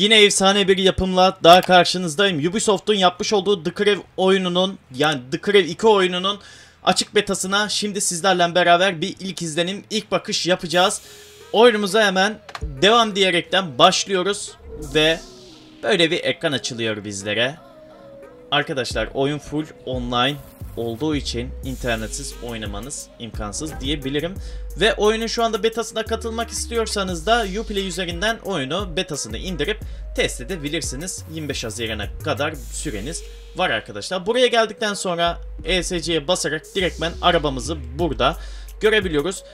Yine efsane bir yapımla daha karşınızdayım. Ubisoft'un yapmış olduğu The Crew oyununun yani The Crew 2 oyununun açık betasına şimdi sizlerle beraber bir ilk izlenim, ilk bakış yapacağız. Oyunumuza hemen devam diyerekten başlıyoruz ve böyle bir ekran açılıyor bizlere. Arkadaşlar oyun full online olduğu için internetsiz oynamanız imkansız diyebilirim. Ve oyunun şu anda betasına katılmak istiyorsanız da Uplay üzerinden oyunu betasını indirip test edebilirsiniz. 25 Haziran'a kadar süreniz var arkadaşlar. Buraya geldikten sonra ESC'ye basarak direktmen arabamızı burada görebiliyoruz.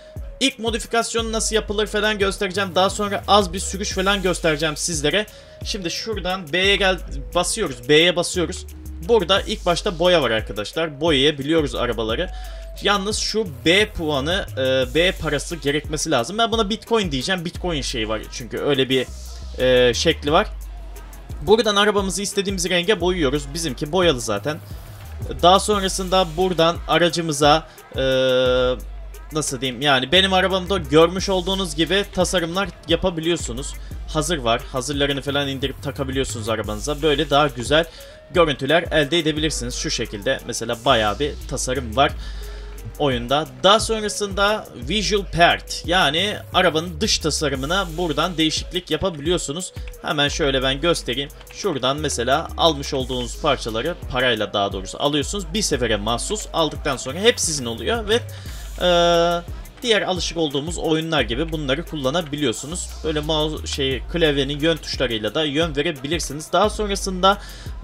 İlk modifikasyonu nasıl yapılır falan göstereceğim. Daha sonra az bir sürüş falan göstereceğim sizlere. Şimdi şuradan B'ye gel basıyoruz. B'ye basıyoruz. Burada ilk başta boya var arkadaşlar. Boyayabiliyoruz arabaları. Yalnız şu B puanı, e, B parası gerekmesi lazım. Ben buna Bitcoin diyeceğim. Bitcoin şeyi var çünkü öyle bir e, şekli var. Buradan arabamızı istediğimiz renge boyuyoruz. Bizimki boyalı zaten. Daha sonrasında buradan aracımıza e, nasıl diyeyim yani benim arabamda görmüş olduğunuz gibi tasarımlar yapabiliyorsunuz. Hazır var. Hazırlarını falan indirip takabiliyorsunuz arabanıza. Böyle daha güzel görüntüler elde edebilirsiniz. Şu şekilde mesela bayağı bir tasarım var oyunda. Daha sonrasında Visual Part yani arabanın dış tasarımına buradan değişiklik yapabiliyorsunuz. Hemen şöyle ben göstereyim. Şuradan mesela almış olduğunuz parçaları parayla daha doğrusu alıyorsunuz. Bir sefere mahsus aldıktan sonra hep sizin oluyor ve ee, diğer alışık olduğumuz oyunlar gibi bunları kullanabiliyorsunuz. Böyle mouse şey klavyenin yön tuşlarıyla da yön verebilirsiniz. Daha sonrasında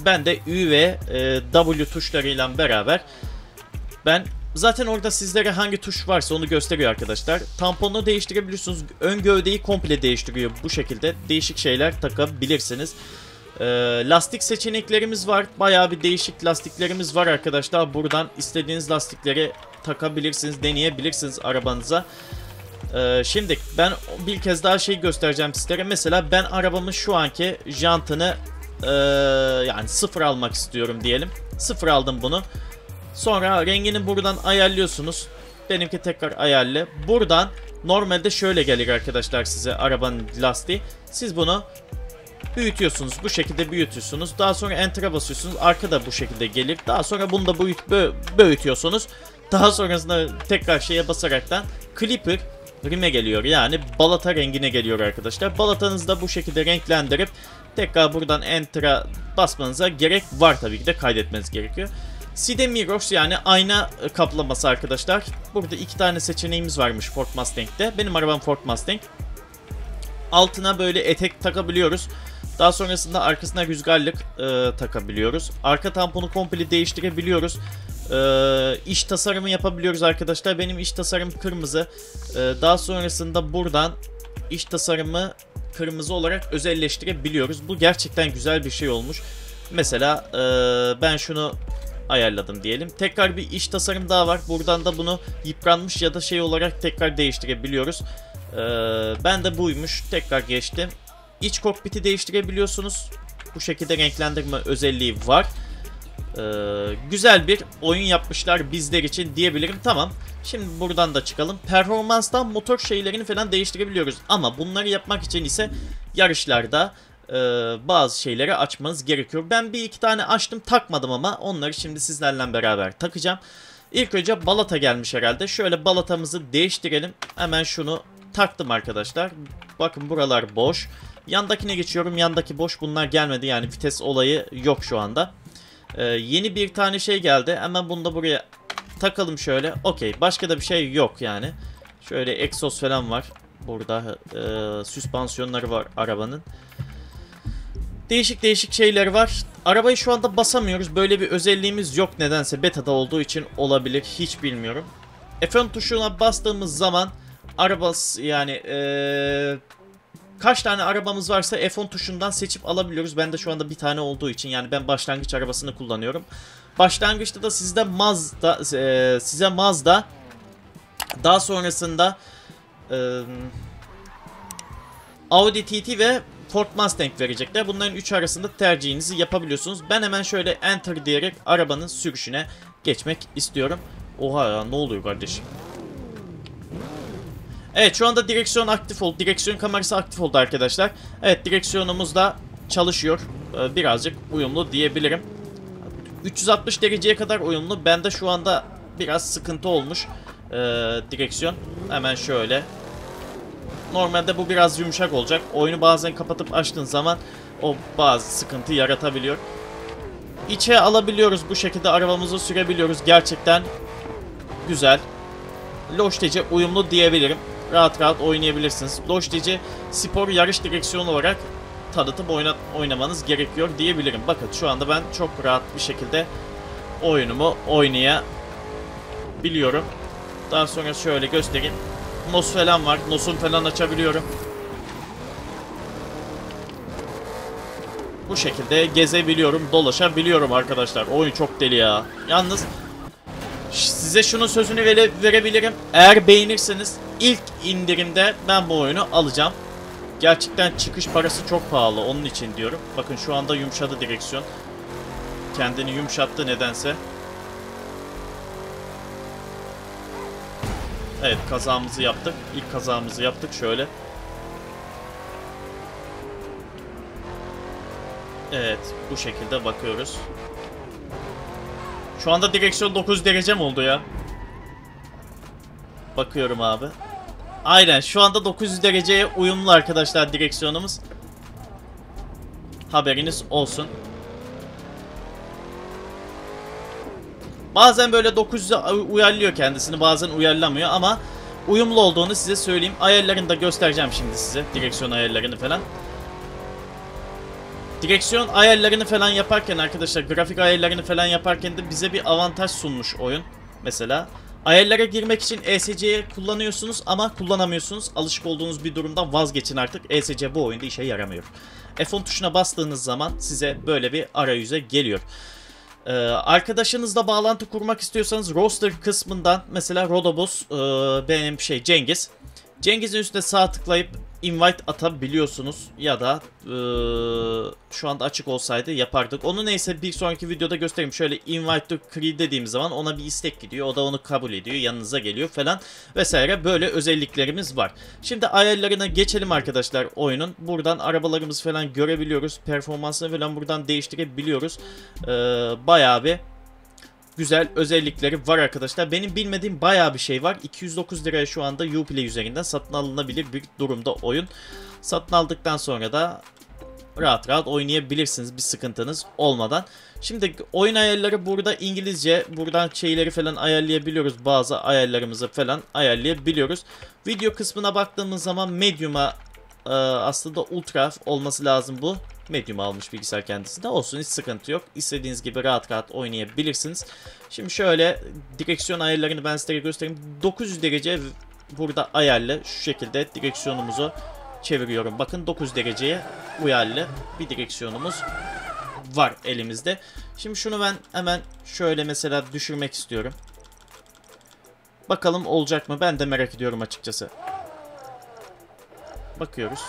ben de Ü ve e, W tuşlarıyla beraber ben Zaten orada sizlere hangi tuş varsa onu gösteriyor arkadaşlar. Tamponu değiştirebiliyorsunuz. Ön gövdeyi komple değiştiriyor bu şekilde. Değişik şeyler takabilirsiniz. Ee, lastik seçeneklerimiz var. Bayağı bir değişik lastiklerimiz var arkadaşlar. Buradan istediğiniz lastikleri takabilirsiniz, deneyebilirsiniz arabanıza. Ee, şimdi ben bir kez daha şey göstereceğim sizlere. Mesela ben arabamın şu anki jantını e, yani sıfır almak istiyorum diyelim. Sıfır aldım bunu. Sonra rengini buradan ayarlıyorsunuz. Benimki tekrar ayarlı. Buradan normalde şöyle gelir arkadaşlar size arabanın lastiği. Siz bunu büyütüyorsunuz. Bu şekilde büyütüyorsunuz. Daha sonra enter'a basıyorsunuz. Arkada bu şekilde gelir. Daha sonra bunu da büyüt, büyütüyorsunuz. Daha sonrasında tekrar şeye basaraktan Clipper rime geliyor. Yani balata rengine geliyor arkadaşlar. Balatanızı da bu şekilde renklendirip tekrar buradan enter'a basmanıza gerek var tabii ki de kaydetmeniz gerekiyor. Side Mirrors yani ayna kaplaması arkadaşlar. Burada iki tane seçeneğimiz varmış Ford Mustang'de. Benim arabam Ford Mustang. Altına böyle etek takabiliyoruz. Daha sonrasında arkasına rüzgarlık e, takabiliyoruz. Arka tamponu komple değiştirebiliyoruz. E, iş tasarımı yapabiliyoruz arkadaşlar. Benim iş tasarım kırmızı. E, daha sonrasında buradan iş tasarımı kırmızı olarak özelleştirebiliyoruz. Bu gerçekten güzel bir şey olmuş. Mesela e, ben şunu ayarladım diyelim. Tekrar bir iş tasarım daha var. Buradan da bunu yıpranmış ya da şey olarak tekrar değiştirebiliyoruz. Ee, ben de buymuş. Tekrar geçtim. İç kokpiti değiştirebiliyorsunuz. Bu şekilde renklendirme özelliği var. Ee, güzel bir oyun yapmışlar bizler için diyebilirim. Tamam. Şimdi buradan da çıkalım. Performanstan motor şeylerini falan değiştirebiliyoruz. Ama bunları yapmak için ise yarışlarda e, bazı şeyleri açmanız gerekiyor. Ben bir iki tane açtım takmadım ama onları şimdi sizlerle beraber takacağım. İlk önce balata gelmiş herhalde. Şöyle balatamızı değiştirelim. Hemen şunu taktım arkadaşlar. Bakın buralar boş. Yandakine geçiyorum. Yandaki boş. Bunlar gelmedi. Yani vites olayı yok şu anda. Ee, yeni bir tane şey geldi. Hemen bunu da buraya takalım şöyle. Okey. Başka da bir şey yok yani. Şöyle egzoz falan var. Burada e, süspansiyonları var arabanın. Değişik değişik şeyler var. Arabayı şu anda basamıyoruz. Böyle bir özelliğimiz yok nedense. Beta'da olduğu için olabilir. Hiç bilmiyorum. F10 tuşuna bastığımız zaman arabası yani ee, kaç tane arabamız varsa F10 tuşundan seçip alabiliyoruz. Ben de şu anda bir tane olduğu için yani ben başlangıç arabasını kullanıyorum. Başlangıçta da sizde Mazda e, size Mazda daha sonrasında e, Audi TT ve Ford Mustang verecekler. Bunların 3 arasında tercihinizi yapabiliyorsunuz. Ben hemen şöyle enter diyerek arabanın sürüşüne geçmek istiyorum. Oha ya ne oluyor kardeşim? Evet şu anda direksiyon aktif oldu. Direksiyon kamerası aktif oldu arkadaşlar. Evet direksiyonumuz da çalışıyor. Ee, birazcık uyumlu diyebilirim. 360 dereceye kadar uyumlu. Bende şu anda biraz sıkıntı olmuş. Ee, direksiyon. Hemen şöyle. Normalde bu biraz yumuşak olacak. Oyunu bazen kapatıp açtığın zaman o bazı sıkıntı yaratabiliyor. İçe alabiliyoruz bu şekilde arabamızı sürebiliyoruz. Gerçekten güzel. Logitech'e uyumlu diyebilirim. Rahat rahat oynayabilirsiniz. Logitech'i spor yarış direksiyonu olarak tanıtıp oynat oynamanız gerekiyor diyebilirim. Bakın şu anda ben çok rahat bir şekilde oyunumu oynayabiliyorum. Daha sonra şöyle göstereyim. NOS falan var. NOS'un falan açabiliyorum. Bu şekilde gezebiliyorum, dolaşabiliyorum arkadaşlar. Oyun çok deli ya. Yalnız size şunun sözünü vere verebilirim. Eğer beğenirseniz ilk indirimde ben bu oyunu alacağım. Gerçekten çıkış parası çok pahalı onun için diyorum. Bakın şu anda yumuşadı direksiyon. Kendini yumuşattı nedense. Evet kazamızı yaptık. İlk kazamızı yaptık şöyle. Evet bu şekilde bakıyoruz. Şu anda direksiyon 9 derece mi oldu ya? Bakıyorum abi. Aynen şu anda 900 dereceye uyumlu arkadaşlar direksiyonumuz. Haberiniz olsun. Bazen böyle 900'e uyarlıyor kendisini bazen uyarlamıyor ama uyumlu olduğunu size söyleyeyim. Ayarlarını da göstereceğim şimdi size. Direksiyon ayarlarını falan. Direksiyon ayarlarını falan yaparken arkadaşlar grafik ayarlarını falan yaparken de bize bir avantaj sunmuş oyun. Mesela ayarlara girmek için ESC'yi kullanıyorsunuz ama kullanamıyorsunuz. Alışık olduğunuz bir durumdan vazgeçin artık. ESC bu oyunda işe yaramıyor. F10 tuşuna bastığınız zaman size böyle bir arayüze geliyor. Ee, arkadaşınızla bağlantı kurmak istiyorsanız roster kısmından mesela Rodobus e, benim şey Cengiz. Cengiz'in üstüne sağ tıklayıp invite atabiliyorsunuz ya da e, şu anda açık olsaydı yapardık. Onu neyse bir sonraki videoda göstereyim. Şöyle invite to create dediğim zaman ona bir istek gidiyor. O da onu kabul ediyor. Yanınıza geliyor falan vesaire. Böyle özelliklerimiz var. Şimdi ayarlarına geçelim arkadaşlar oyunun. Buradan arabalarımızı falan görebiliyoruz. Performansını falan buradan değiştirebiliyoruz. E, bayağı bir güzel özellikleri var arkadaşlar. Benim bilmediğim bayağı bir şey var. 209 liraya şu anda Uplay üzerinden satın alınabilir bir durumda oyun. Satın aldıktan sonra da rahat rahat oynayabilirsiniz bir sıkıntınız olmadan. Şimdi oyun ayarları burada İngilizce. Buradan şeyleri falan ayarlayabiliyoruz. Bazı ayarlarımızı falan ayarlayabiliyoruz. Video kısmına baktığımız zaman Medium'a e, aslında Ultra olması lazım bu. Medium almış bilgisayar kendisinde. Olsun hiç sıkıntı yok. İstediğiniz gibi rahat rahat oynayabilirsiniz. Şimdi şöyle direksiyon ayarlarını ben size göstereyim. 900 derece burada ayarlı. Şu şekilde direksiyonumuzu çeviriyorum. Bakın 9 dereceye uyarlı bir direksiyonumuz var elimizde. Şimdi şunu ben hemen şöyle mesela düşürmek istiyorum. Bakalım olacak mı? Ben de merak ediyorum açıkçası. Bakıyoruz.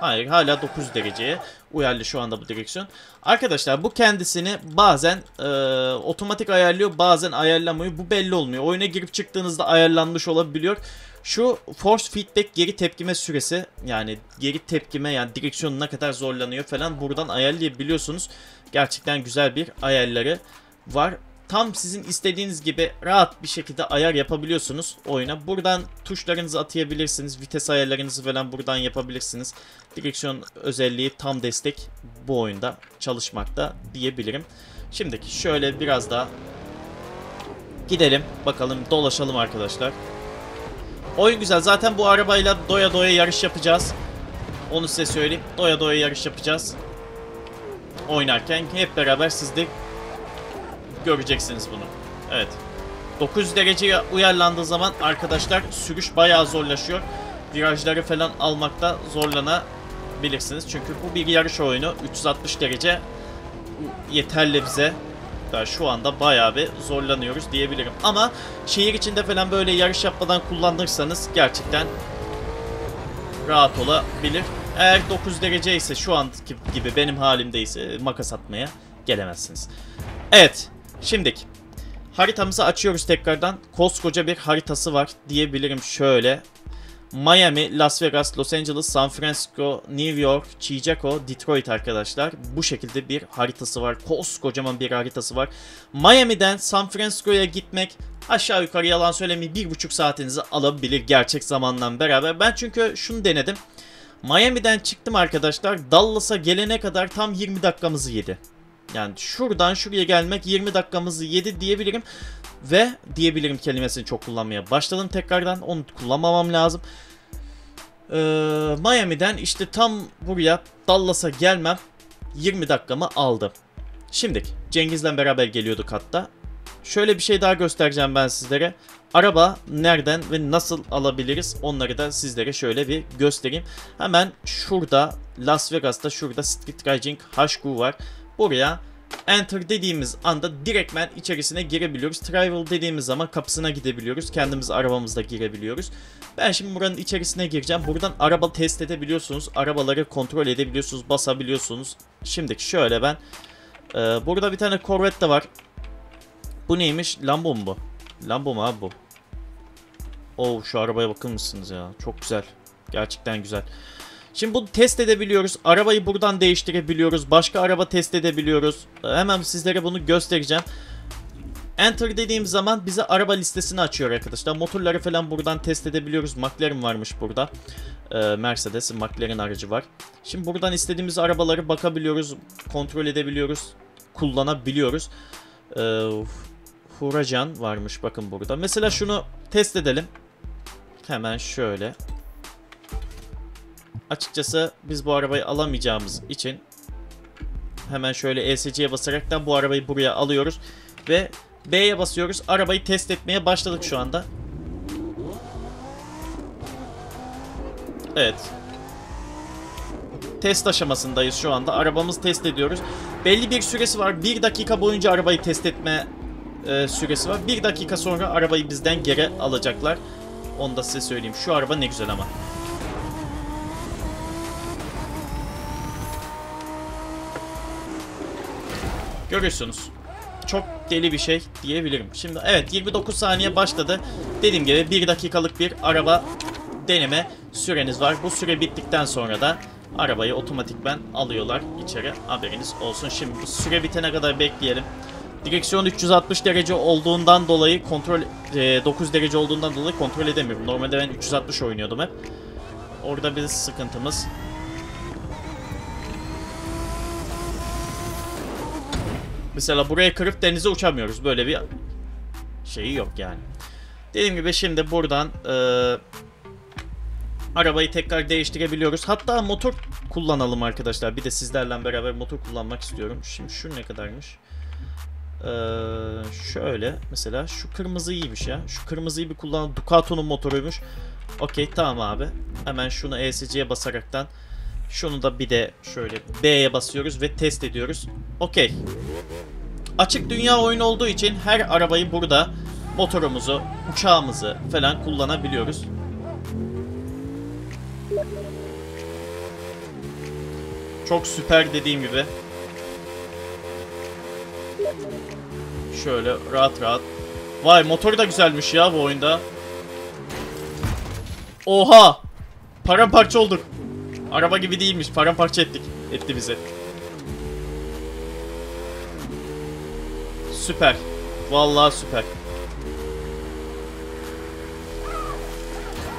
Hayır hala 9 dereceye uyarlı şu anda bu direksiyon. Arkadaşlar bu kendisini bazen e, otomatik ayarlıyor bazen ayarlamıyor. Bu belli olmuyor. Oyuna girip çıktığınızda ayarlanmış olabiliyor. Şu force feedback geri tepkime süresi yani geri tepkime yani direksiyon ne kadar zorlanıyor falan buradan ayarlayabiliyorsunuz. Gerçekten güzel bir ayarları var tam sizin istediğiniz gibi rahat bir şekilde ayar yapabiliyorsunuz oyuna. Buradan tuşlarınızı atayabilirsiniz. Vites ayarlarınızı falan buradan yapabilirsiniz. Direksiyon özelliği tam destek bu oyunda çalışmakta diyebilirim. Şimdi şöyle biraz daha gidelim. Bakalım dolaşalım arkadaşlar. Oyun güzel. Zaten bu arabayla doya doya yarış yapacağız. Onu size söyleyeyim. Doya doya yarış yapacağız. Oynarken hep beraber siz göreceksiniz bunu. Evet. 900 dereceye uyarlandığı zaman arkadaşlar sürüş bayağı zorlaşıyor. Virajları falan almakta zorlanabilirsiniz. Çünkü bu bir yarış oyunu. 360 derece yeterli bize. Daha şu anda bayağı bir zorlanıyoruz diyebilirim. Ama şehir içinde falan böyle yarış yapmadan kullanırsanız gerçekten rahat olabilir. Eğer 9 derece ise şu andaki gibi benim halimdeyse makas atmaya gelemezsiniz. Evet. Şimdik. Haritamızı açıyoruz tekrardan. Koskoca bir haritası var diyebilirim şöyle. Miami, Las Vegas, Los Angeles, San Francisco, New York, Chicago, Detroit arkadaşlar. Bu şekilde bir haritası var. Koskocaman bir haritası var. Miami'den San Francisco'ya gitmek aşağı yukarı yalan söylemeyeyim bir buçuk saatinizi alabilir gerçek zamanla beraber. Ben çünkü şunu denedim. Miami'den çıktım arkadaşlar. Dallas'a gelene kadar tam 20 dakikamızı yedi. Yani şuradan şuraya gelmek 20 dakikamızı yedi diyebilirim. Ve diyebilirim kelimesini çok kullanmaya başladım tekrardan. Onu kullanmamam lazım. Ee, Miami'den işte tam buraya Dallas'a gelmem 20 dakikamı aldı. Şimdi Cengiz'le beraber geliyorduk hatta. Şöyle bir şey daha göstereceğim ben sizlere. Araba nereden ve nasıl alabiliriz onları da sizlere şöyle bir göstereyim. Hemen şurada Las Vegas'ta şurada Street Racing HQ var. Buraya Enter dediğimiz anda direktmen içerisine girebiliyoruz. Travel dediğimiz zaman kapısına gidebiliyoruz. Kendimiz arabamızda girebiliyoruz. Ben şimdi buranın içerisine gireceğim. Buradan araba test edebiliyorsunuz. Arabaları kontrol edebiliyorsunuz. Basabiliyorsunuz. Şimdi şöyle ben. E, burada bir tane Corvette de var. Bu neymiş? Lambo mu bu? Lambo mu abi bu? Oo şu arabaya bakır mısınız ya? Çok güzel. Gerçekten güzel. Şimdi bunu test edebiliyoruz. Arabayı buradan değiştirebiliyoruz. Başka araba test edebiliyoruz. Hemen sizlere bunu göstereceğim. Enter dediğim zaman bize araba listesini açıyor arkadaşlar. Motorları falan buradan test edebiliyoruz. McLaren varmış burada. Ee, Mercedes, McLaren aracı var. Şimdi buradan istediğimiz arabaları bakabiliyoruz. Kontrol edebiliyoruz. Kullanabiliyoruz. Ee, Huracan varmış bakın burada. Mesela şunu test edelim. Hemen şöyle. Açıkçası biz bu arabayı alamayacağımız için hemen şöyle ESC'ye basaraktan bu arabayı buraya alıyoruz ve B'ye basıyoruz. Arabayı test etmeye başladık şu anda. Evet. Test aşamasındayız şu anda. Arabamızı test ediyoruz. Belli bir süresi var. Bir dakika boyunca arabayı test etme e, süresi var. Bir dakika sonra arabayı bizden geri alacaklar. Onu da size söyleyeyim. Şu araba ne güzel ama. Görüyorsunuz. Çok deli bir şey diyebilirim. Şimdi evet 29 saniye başladı. Dediğim gibi 1 dakikalık bir araba deneme süreniz var. Bu süre bittikten sonra da arabayı otomatikmen alıyorlar içeri. Haberiniz olsun. Şimdi bu süre bitene kadar bekleyelim. Direksiyon 360 derece olduğundan dolayı kontrol e, 9 derece olduğundan dolayı kontrol edemiyorum. Normalde ben 360 oynuyordum hep. Orada bir sıkıntımız. Mesela buraya kırıp denize uçamıyoruz. Böyle bir şeyi yok yani. Dediğim gibi şimdi buradan e, arabayı tekrar değiştirebiliyoruz. Hatta motor kullanalım arkadaşlar. Bir de sizlerle beraber motor kullanmak istiyorum. Şimdi şu ne kadarmış? Ee, şöyle mesela şu kırmızı iyiymiş ya. Şu kırmızıyı bir kullan. Ducato'nun motoruymuş. Okey tamam abi. Hemen şunu ESC'ye basaraktan şunu da bir de şöyle B'ye basıyoruz ve test ediyoruz. Okey. Açık dünya oyunu olduğu için her arabayı burada motorumuzu, uçağımızı falan kullanabiliyoruz. Çok süper dediğim gibi. Şöyle rahat rahat. Vay motor da güzelmiş ya bu oyunda. Oha! Paramparça olduk. Araba gibi değilmiş. Paramparça ettik. Etti bizi. Süper. Vallahi süper.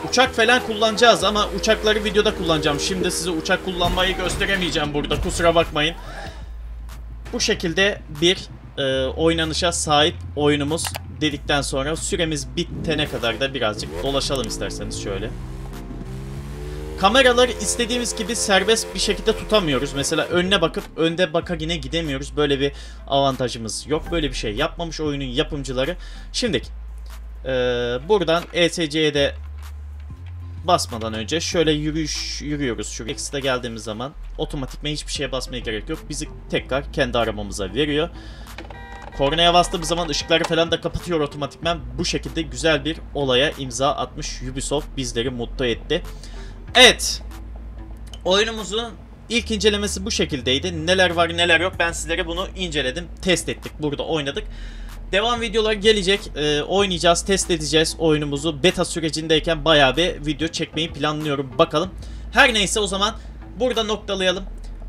Uçak falan kullanacağız ama uçakları videoda kullanacağım. Şimdi size uçak kullanmayı gösteremeyeceğim burada. Kusura bakmayın. Bu şekilde bir e, oynanışa sahip oyunumuz dedikten sonra süremiz bitene kadar da birazcık dolaşalım isterseniz şöyle. Kameraları istediğimiz gibi serbest bir şekilde tutamıyoruz. Mesela önüne bakıp önde baka yine gidemiyoruz. Böyle bir avantajımız yok. Böyle bir şey yapmamış oyunun yapımcıları. Şimdi e, buradan ESC'ye de basmadan önce şöyle yürüyüş yürüyoruz. Şu X'de geldiğimiz zaman otomatikman hiçbir şeye basmaya gerek yok. Bizi tekrar kendi arabamıza veriyor. Kornaya bastığımız zaman ışıkları falan da kapatıyor otomatikman. Bu şekilde güzel bir olaya imza atmış Ubisoft bizleri mutlu etti. Evet. Oyunumuzun ilk incelemesi bu şekildeydi. Neler var neler yok ben sizlere bunu inceledim. Test ettik. Burada oynadık. Devam videoları gelecek. Ee, oynayacağız, test edeceğiz oyunumuzu. Beta sürecindeyken bayağı bir video çekmeyi planlıyorum. Bakalım. Her neyse o zaman burada noktalayalım.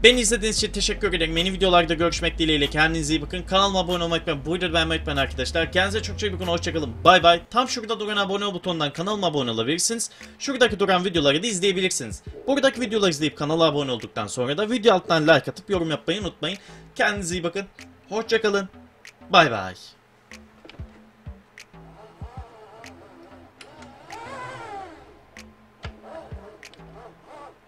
Beni izlediğiniz için teşekkür ederim. Yeni videolarda görüşmek dileğiyle. Kendinize iyi bakın. Kanalıma abone olmayı unutmayın. Bu videoyu beğenmeyi unutmayın arkadaşlar. Kendinize çok çok iyi bakın. Hoşçakalın. Bay bay. Tam şurada duran abone ol butonundan kanalıma abone olabilirsiniz. Şuradaki duran videoları da izleyebilirsiniz. Buradaki videoları izleyip kanala abone olduktan sonra da video alttan like atıp yorum yapmayı unutmayın. Kendinize iyi bakın. Hoşçakalın. Bay bay.